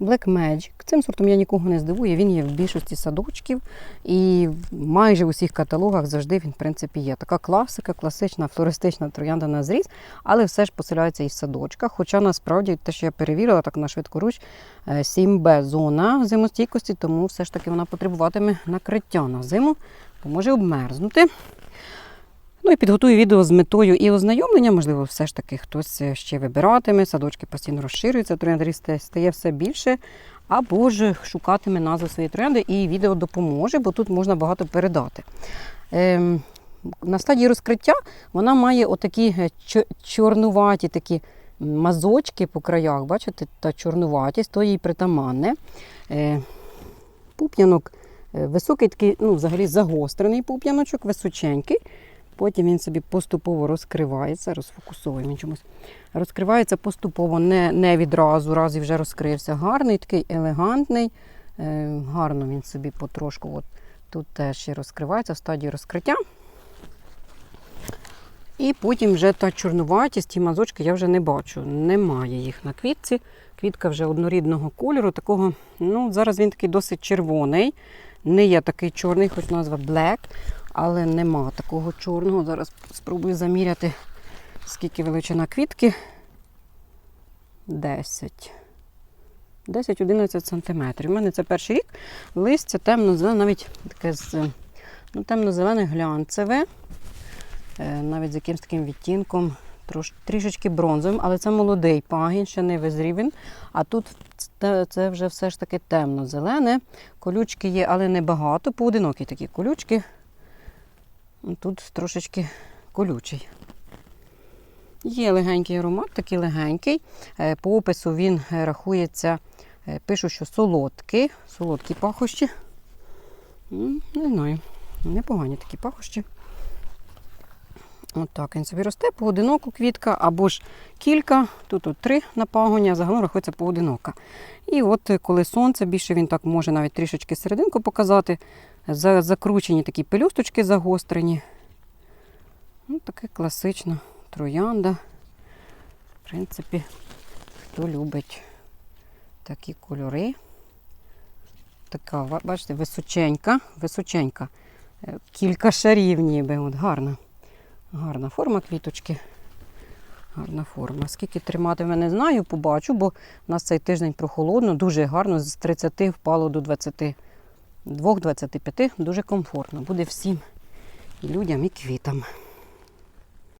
Black Magic. Цим сортом я нікого не здивую. Він є в більшості садочків і майже в усіх каталогах завжди він, в принципі, є. Така класика, класична флористична троянда на зріз, але все ж поселяється і в садочках. Хоча насправді те, що я перевірила так на швидкоруч, е, 7Б зона зимостійкості, тому все ж таки вона потребуватиме накриття на зиму, бо може обмерзнути. Ну і підготую відео з метою і ознайомлення, можливо, все ж таки хтось е, ще вибиратиме, садочки постійно розширюються, трояндарів стає все більше, або ж шукатиме назву своєї троянди, і відео допоможе, бо тут можна багато передати. Ем, на стадії розкриття вона має отакі е, чорнуваті такі мазочки по краях, бачите, та чорнуватість, то їй притаманне. Е, пуп'янок е, високий, такий, ну, взагалі загострений пуп'яночок, височенький. Потім він собі поступово розкривається, розфокусовуємо чомусь. Розкривається поступово, не, не відразу, раз і вже розкрився. Гарний, такий елегантний. Е, гарно він собі потрошку. От, тут теж ще розкривається в стадії розкриття. І потім вже та чорнуватість, ті мазочки я вже не бачу. Немає їх на квітці. Квітка вже однорідного кольору. Такого, ну, зараз він такий досить червоний. Не є такий чорний, хоч назва Black, але нема такого чорного. Зараз спробую заміряти, скільки величина квітки. 10. 10-11 сантиметрів. У мене це перший рік. Листя темно-зелене, навіть таке з ну, темно-зелене глянцеве. Е, навіть з якимось таким відтінком, трішечки бронзовим, але це молодий пагін, ще не визрів він. А тут це, вже все ж таки темно-зелене. Колючки є, але небагато. Поодинокі такі колючки. Тут трошечки колючий. Є легенький аромат, такий легенький. Е, По опису він е, рахується, е, пишу, що солодкий, солодкі пахощі. Не знаю, непогані такі пахощі. Отак він собі росте, поодиноку квітка, або ж кілька, тут от три на а загалом рахується поодинока. І от е, коли сонце, більше він так може навіть трішечки серединку показати. Закручені такі пелюсточки загострені. Ну, таке класична троянда. В принципі, хто любить такі кольори. Така, бачите, височенька, височенька. Е, Кілька шарів ніби. От гарна. Гарна форма квіточки. Гарна форма. Скільки триматиме, не знаю, побачу, бо в нас цей тиждень прохолодно, дуже гарно, з 30 впало до 22-25, дуже комфортно. Буде всім і людям, і квітам.